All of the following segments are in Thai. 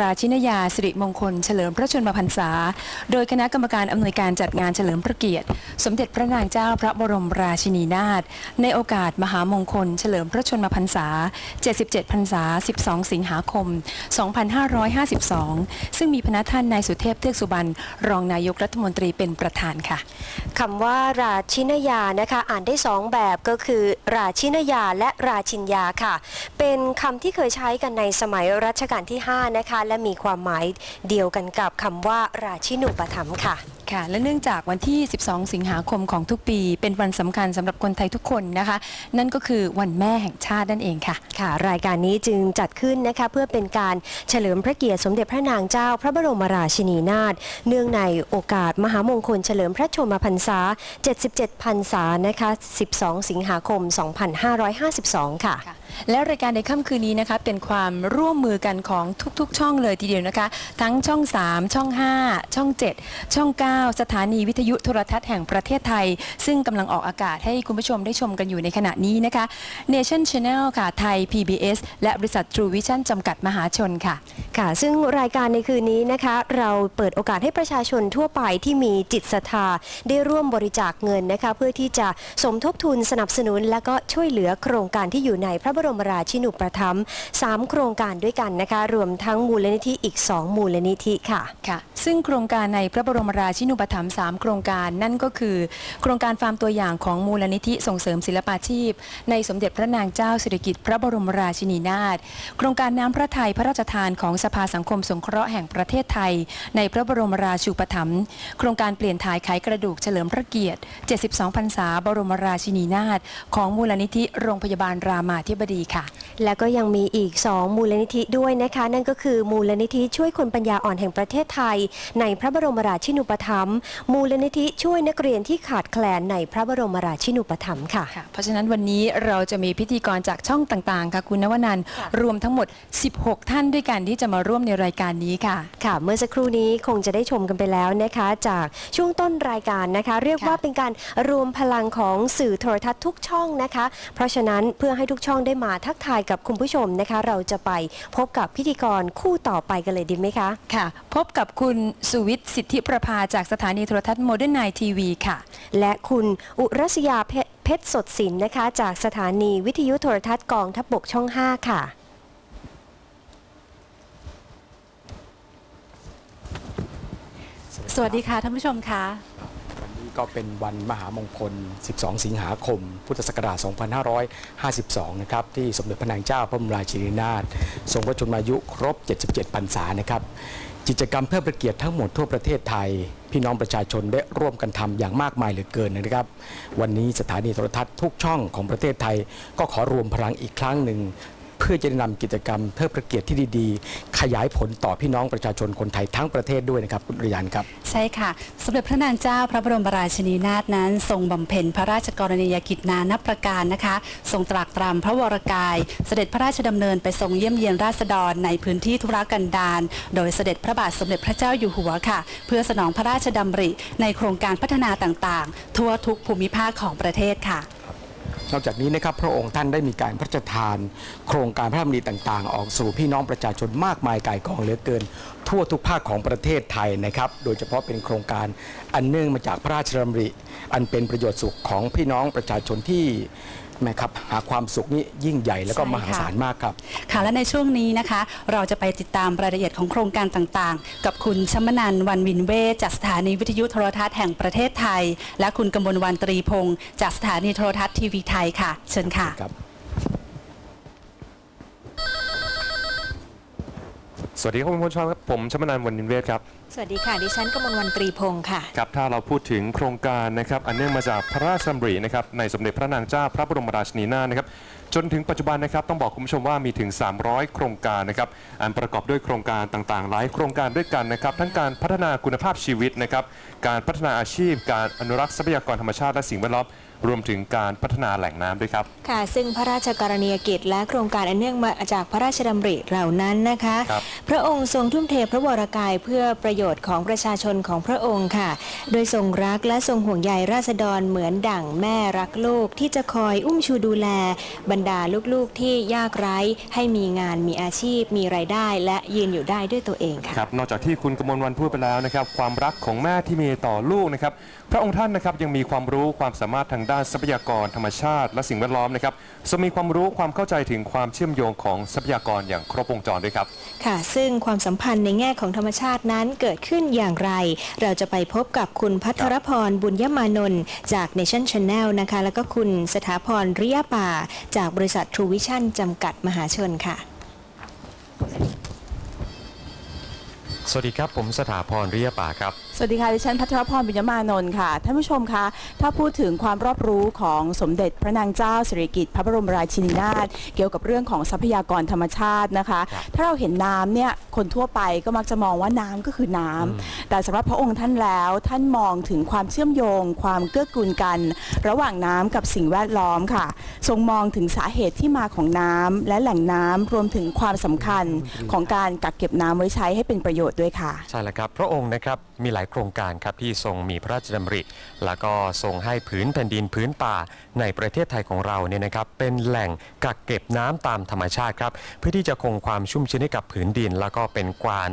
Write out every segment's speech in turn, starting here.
ราชินยาสิริมงคลเฉลิมพระชนมพรรษา โดยคณะกรรมการอำนวยการจัดงานเฉลิมพระเกียรติ สมเด็จพระนางเจ้าพระบรมราชินีนาถในโอกาสมหามงคล เฉลิมพระชนมพรรษา 77 พรรษา 12 สิงหาคม 2552 ซึ่งมีพระท่านนายสุเทพเทือกสุบรรณรองนายกรัฐมนตรีเป็นประธานค่ะคำว่าราชินยานะคะอ่านได้สองแบบก็คือราชินยาและราชินยาค่ะ เป็นคำที่เคยใช้กันในสมัยรัชกาลที่ 5 นะคะ และมีความหมายเดียวกันกับคำว่าราชินูปถัมภ์ค่ะ ค่ะ และเนื่องจากวันที่ 12 สิงหาคมของทุกปี เป็นวันสำคัญสำหรับคนไทยทุกคนนะคะ นั่นก็คือวันแม่แห่งชาตินั่นเองค่ะ ค่ะ รายการนี้จึงจัดขึ้นนะคะเพื่อเป็นการเฉลิมพระเกียรติสมเด็จพระนางเจ้า พระบรมราชินีนาถเนื่องในโอกาสมหามงคลเฉลิมพระชนมพรรษา 77 พรรษานะคะ 12 สิงหาคม 2552 ค่ะ และรายการในค่ำคืนนี้นะคะเป็นความร่วมมือกันของทุกๆ ช่องเลยทีเดียวนะคะ ทั้งช่อง 3 ช่อง 5 ช่อง 7 ช่อง 9 สถานีวิทยุโทรทัศน์แห่งประเทศไทย ซึ่งกำลังออกอากาศให้คุณผู้ชมได้ชมกันอยู่ในขณะนี้นะคะ Nation Channel ค่ะไทย PBS และบริษัท True Vision จำกัดมหาชนค่ะ ค่ะ ซึ่งรายการในคืนนี้นะคะ เราเปิดโอกาสให้ประชาชนทั่วไปที่มีจิตศรัทธาได้ร่วมบริจาคเงินนะคะ เพื่อที่จะสมทบทุนสนับสนุน และก็ช่วยเหลือโครงการที่อยู่ในพระบรมราชินูปถัมภ์3โครงการด้วยกันนะคะ รวมทั้งมูลนิธิอีก 2 มูลนิธิค่ะค่ะ ซึ่งโครงการในพระบรมราชินูปถัมภ์3โครงการนั่นก็คือ โครงการฟาร์มตัวอย่างของมูลนิธิส่งเสริมศิลปาชีพ ในสมเด็จพระนางเจ้าสิริกิติ์พระบรมราชินีนาถโครงการน้ำพระทัยพระราชทานของสภาสังคมสงเคราะห์แห่งประเทศไทย ในพระบรมราชูปถัมภ์โครงการเปลี่ยนถ่ายไขกระดูกเฉลิมพระเกียรติ 72 พรรษาบรมราชินีนาถของมูลนิธิโรงพยาบาลรามาธิบดีค่ะ และก็ยังมีอีก 2 มูลนิธิด้วยนะคะ นั่นก็คือมูลนิธิช่วยคนปัญญาอ่อนแห่งประเทศไทย ในพระบรมราชินูปถัมภ์มูลนิธิช่วยนักเรียนที่ขาดแคลนในพระบรมราชินูปถัมภ์ค่ะค่ะเพราะฉะนั้นวันนี้เราจะมีพิธีกรจากช่องต่างๆค่ะคุณนวนันท์ค่ะรวมทั้งหมด 16 ท่านด้วยกันที่จะมาร่วมในรายการนี้ค่ะ ค่ะ เมื่อสักครู่นี้คงจะได้ชมกันไปแล้วนะคะ จากช่วงต้นรายการนะคะ เรียกค่ะว่าเป็นการรวมพลังของสื่อโทรทัศน์ทุกช่องนะคะ เพราะฉะนั้นเพื่อให้ทุกช่องได้มาทักทายกับคุณผู้ชมนะคะ เราจะไปพบกับพิธีกรคู่ต่อไปกันเลยดีไหมคะ ค่ะ พบกับคุณสุวิทย์สิทธิประภาจากสถานีโทรทัศน์โมเดิร์นไนทีวีค่ะ และคุณอุรัสยาเพเพชรสดสินนะคะ จากสถานีวิทยุโทรทัศน์กองทัพบกช่อง 5 ค่ะสวัสดีค่ะท่านผู้ชมคะวันนี้ ก็เป็นวันมหามงคล 12 สิงหาคม พุทธศักราช 2552 นะครับ ที่สมเด็จพระนางเจ้าพระบรมราชินีนาถทรงพระชนมายุครบ 77 พรรษานะครับ กิจกรรมเพื่อประเกียรติทั้งหมดทั่วประเทศไทย พี่น้องประชาชนได้ร่วมกันทำอย่างมากมายเหลือเกินนะครับ วันนี้สถานีโทรทัศน์ทุกช่องของประเทศไทย ก็ขอรวมพลังอีกครั้งหนึ่ง เพื่อจะนำกิจกรรมเพื่อประเกียรติที่ดีๆ ขยายผลต่อพี่น้องประชาชนคนไทยทั้งประเทศด้วยนะครับคุณริยานครับ ใช่ค่ะ สมเด็จพระนางเจ้าพระบรมราชินีนาถนั้น ทรงบำเพ็ญพระราชกรณียกิจนานับประการนะคะ ทรงตรากตรำพระวรกาย เสด็จพระราชดำเนินไปทรงเยี่ยมเยียนราษฎรในพื้นที่ธุรกันดารโดยเสด็จพระบาทสมเด็จพระเจ้าอยู่หัวค่ะ เพื่อสนองพระราชดำริในโครงการพัฒนาต่างๆ ทั่วทุกภูมิภาคของประเทศค่ะ นอกจากนี้นะครับพระองค์ท่านได้มีการพระราชทาน โครงการพระราชดำริต่าง ๆ ออกสู่พี่น้องประชาชนมากมายก่ายกองเหลือเกิน ทั่วทุกภาคของประเทศไทยนะครับ โดยเฉพาะเป็นโครงการอันเนื่องมาจากพระราชดำริ อันเป็นประโยชน์สุขของพี่น้องประชาชนที่ แม่ครับหาความสุขนี้ยิ่งใหญ่แล้วก็ใช่มค่ะ หาศาลมากครับ ค่ะและในช่วงนี้นะคะ เราจะไปติดตามรายละเอียดของโครงการต่างๆ กับคุณชมนันท์วันวินเวศจากสถานีวิทยุโทรทัศน์แห่งประเทศไทย และคุณกมลวันตรีพงศ์จากสถานีโทรทัศน์ทีวีไทยค่ะ เชิญค่ะ ครับ สวัสดีครับคุณผู้ชมครับผมชมนันท์วันนินเวศครับ สวัสดีค่ะ ดิฉันกมลวันตรีพงศ์ค่ะ ครับถ้าเราพูดถึงโครงการนะครับอันเนื่องมาจากพระราชดำรินะครับในสมเด็จพระนางเจ้าพระบรมราชินีนาถนะครับจนถึงปัจจุบันนะครับต้องบอกคุณผู้ชมว่ามีถึง 300 โครงการนะครับอันประกอบด้วยโครงการต่างๆ หลายโครงการด้วยกันนะครับทั้งการพัฒนาคุณภาพชีวิตนะครับการพัฒนาอาชีพ การอนุรักษ์ทรัพยากรธรรมชาติและสิ่งแวดล้อมรวมถึงการพัฒนาแหล่งน้ำด้วยครับ ค่ะ ซึ่งพระราชกรณียกิจและโครงการอันเนื่องมาจากพระราชดำริเหล่านั้นนะคะ ครับ พระองค์ทรงทุ่มเทพระวรกายเพื่อประโยชน์ของประชาชนของพระองค์ค่ะ โดยทรงรักและทรงห่วงใยราษฎรเหมือนดั่งแม่รักลูกที่จะคอยอุ้มชูดูแล บรรดาลูกๆที่ยากไร้ให้มีงานมีอาชีพ มีรายได้ และยืนอยู่ได้ด้วยตัวเองค่ะครับนอกจากที่คุณกมลวันพูดไปแล้วนะครับความรักของแม่ที่มีต่อลูกนะครับพระองค์ท่านนะครับยังมีความรู้ความสามารถทางด้านทรัพยากรธรรมชาติ และสิ่งแวดล้อมนะครับทรงมีความรู้ความเข้าใจถึงความเชื่อมโยงของทรัพยากรอย่างครบวงจรด้วยครับค่ะซึ่งความสัมพันธ์ในแง่ของธรรมชาตินั้นเกิดขึ้นอย่างไร เราจะไปพบกับคุณพัทรพรบุญยมานนท์จาก Nation Channel นะคะ แล้วก็คุณสถาพรริยป่า จากบริษัท True Vision จำกัดมหาชนค่ะ สวัสดีครับ ผมสถาพรเรียป่าครับ สวัสดีค่ะดิฉันพัทรพรบุญยมานนท์ค่ะ ท่านผู้ชมคะ ถ้าพูดถึงความรอบรู้ของสมเด็จพระนางเจ้าสิริกิติ์พระบรมราชินีนาถเกี่ยวกับเรื่องของทรัพยากรธรรมชาตินะคะ ถ้าเราเห็นน้ำเนี่ยคนทั่วไปก็มักจะมองว่าน้ำก็คือน้ำแต่สำหรับพระองค์ท่านแล้วท่านมองถึงความเชื่อมโยง ความเกื้อกูลกัน ระหว่างน้ำกับสิ่งแวดล้อมค่ะ ทรงมองถึงสาเหตุที่มาของน้ำและแหล่งน้ำรวมถึงความสำคัญของการกักเก็บน้ำไว้ใช้ให้เป็นประโยชน์ด้วยค่ะใช่แล้วครับพระองค์นะครับมีหลายโครงการครับที่ทรงมีพระราชดำริ แล้วก็ทรงให้ผืนแผ่นดินผืนป่าในประเทศไทยของเราเนี่ยนะครับเป็นแหล่งกักเก็บน้ำตามธรรมชาติครับเพื่อที่จะคงความชุ่มชื้นให้กับผืนดิน แล้วก็เป็นการ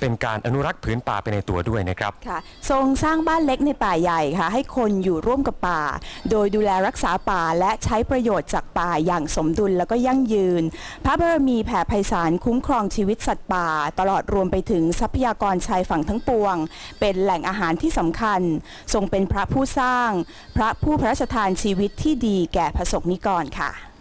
เป็นการอนุรักษ์ผืนป่าไปในตัวด้วยนะครับค่ะทรงสร้างบ้านเล็กในป่าใหญ่ค่ะ ให้คนอยู่ร่วมกับป่า โดยดูแลรักษาป่าและใช้ประโยชน์จากป่าอย่างสมดุลแล้วก็ยั่งยืน พระบรมีแผ่ไพศาลคุ้มครองชีวิตสัตว์ป่า ตลอดรวมไปถึงทรัพยากรชายฝั่งทั้งปวง เป็นแหล่งอาหารที่สำคัญ ทรงเป็นพระผู้สร้าง พระผู้พระราชทานชีวิตที่ดีแก่พระสงฆ์นิกรค่ะ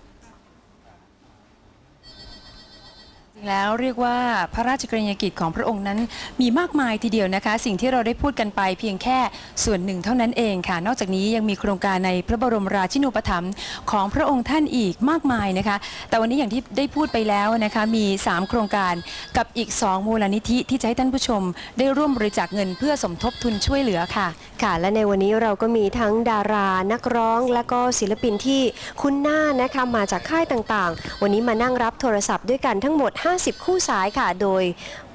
แล้วเรียกว่าพระราชกรณียกิจของพระองค์นั้นมีมากมายทีเดียวนะคะ สิ่งที่เราได้พูดกันไปเพียงแค่ส่วนหนึ่งเท่านั้นเองค่ะ นอกจากนี้ยังมีโครงการในพระบรมราชินูปถัมภ์ของพระองค์ท่านอีกมากมายนะคะ แต่วันนี้อย่างที่ได้พูดไปแล้วนะคะมี 3 โครงการกับอีก 2 มูลนิธิที่จะให้ท่านผู้ชม ได้ร่วมบริจาคเงินเพื่อสมทบทุนช่วยเหลือค่ะ ค่ะ และในวันนี้เราก็มีทั้งดารานักร้อง และก็ศิลปินที่คุ้นหน้านะคะมาจากค่ายต่างๆ วันนี้มานั่งรับโทรศัพท์ด้วยกันทั้งหมด50 คู่สายค่ะ โดย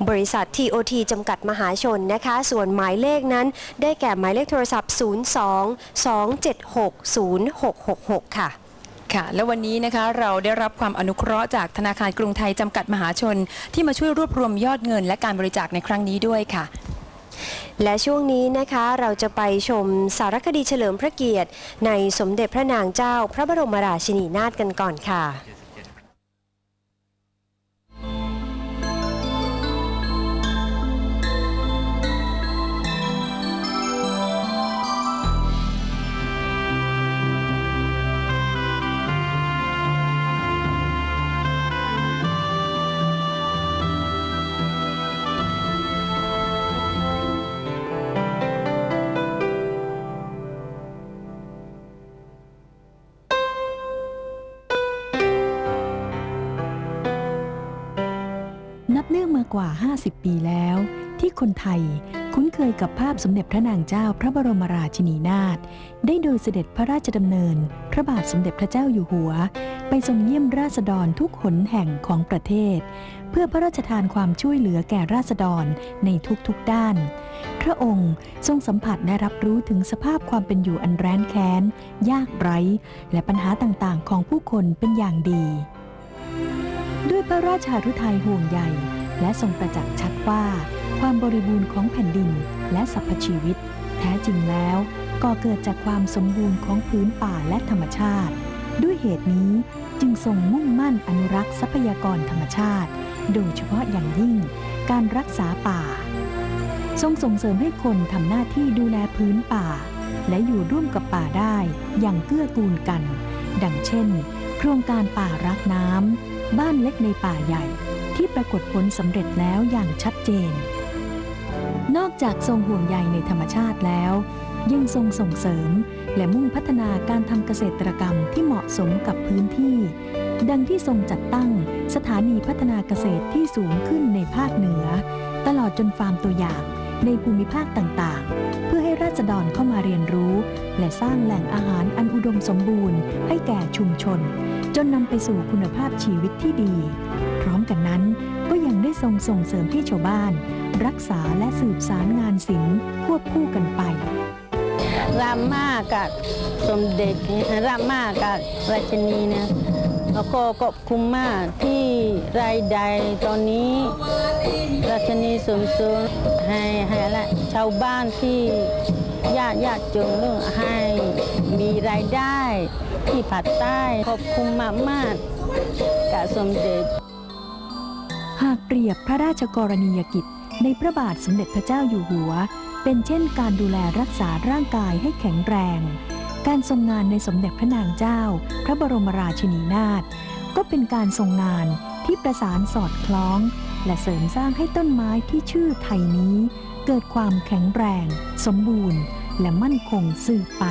บริษัท TOT จำกัดมหาชนนะคะ ส่วนหมายเลขนั้น ได้แก่หมายเลขโทรศัพท์ 02 276 0666 ค่ะค่ะและวันนี้นะคะเราได้รับความอนุเคราะห์จากธนาคารกรุงไทยจำกัดมหาชน ที่มาช่วยรวบรวมยอดเงินและการบริจาคในครั้งนี้ด้วยค่ะ และช่วงนี้นะคะเราจะไปชมสารคดีเฉลิมพระเกียรติ ในสมเด็จพระนางเจ้า พระบรมราชินีนาถกันก่อนค่ะากว่า 50 ปีแล้ว ที่คนไทยคุ้นเคยกับภาพสมเด็จพระนางเจ้าพระบรมราชินีนาถได้โดยเสด็จพระราชดำเนิน พระบาทสมเด็จพระเจ้าอยู่หัว ไปทรงเยี่ยมราษฎรทุกหนแห่งของประเทศ เพื่อพระราชทานความช่วยเหลือแก่ราษฎรในทุกๆด้าน พระองค์ทรงสัมผัสและรับรู้ถึงสภาพความเป็นอยู่อันแร้นแค้น ยากไร้ และปัญหาต่างๆ ของผู้คนเป็นอย่างดีด้วยพระราชาฤทัยห่วงใย และทรงประจักษ์ชัดว่า ความบริบูรณ์ของแผ่นดินและสรรพชีวิต แท้จริงแล้วก่อเกิดจากความสมบูรณ์ของพื้นป่าและธรรมชาติ ด้วยเหตุนี้จึงทรงมุ่งมั่นอนุรักษ์ทรัพยากรธรรมชาติ โดยเฉพาะอย่างยิ่งการรักษาป่า ทรงส่งเสริมให้คนทำหน้าที่ดูแลพื้นป่า และอยู่ร่วมกับป่าได้อย่างเกื้อกูลกัน ดังเช่น โครงการป่ารักน้ำบ้านเล็กในป่าใหญ่ ที่ปรากฏผลสำเร็จแล้วอย่างชัดเจน นอกจากทรงห่วงใยในธรรมชาติแล้ว ยังทรงส่งเสริม และมุ่งพัฒนาการทำเกษตรกรรมที่เหมาะสมกับพื้นที่ ดังที่ทรงจัดตั้งสถานีพัฒนาเกษตรที่สูงขึ้นในภาคเหนือ ตลอดจนฟาร์มตัวอย่างในภูมิภาคต่างๆ เพื่อให้ราษฎรเข้ามาเรียนรู้ และสร้างแหล่งอาหารอันอุดมสมบูรณ์ ให้แก่ชุมชน จนนำไปสู่คุณภาพชีวิตที่ดี พร้อมกันนั้น ทรงส่งเสริมให้ชาวบ้าน รักษาและสืบสารงานศิลป์ควบคู่กันไปรามากับสมเด็จรามากับราชนีนะแล้วก็ขอบคุณมากที่รายได้ตอนนี้ ราชนีสมสูงให้ให้ละชาวบ้านที่ญาติญาติจนเรื่องให้มีรายได้ที่ผัดใต้ขอบคุณมากมากกับสมเด็จ หากเปรียบพระราชกรณียกิจ ในพระบาทสมเด็จพระเจ้าอยู่หัว เป็นเช่นการดูแลรักษาร่างกายให้แข็งแรง การทรงงานในสมเด็จพระนางเจ้า พระบรมราชินีนาถก็เป็นการทรงงานที่ประสานสอดคล้อง และเสริมสร้างให้ต้นไม้ที่ชื่อไทยนี้ เกิดความแข็งแรง สมบูรณ์ และมั่นคงสืบไป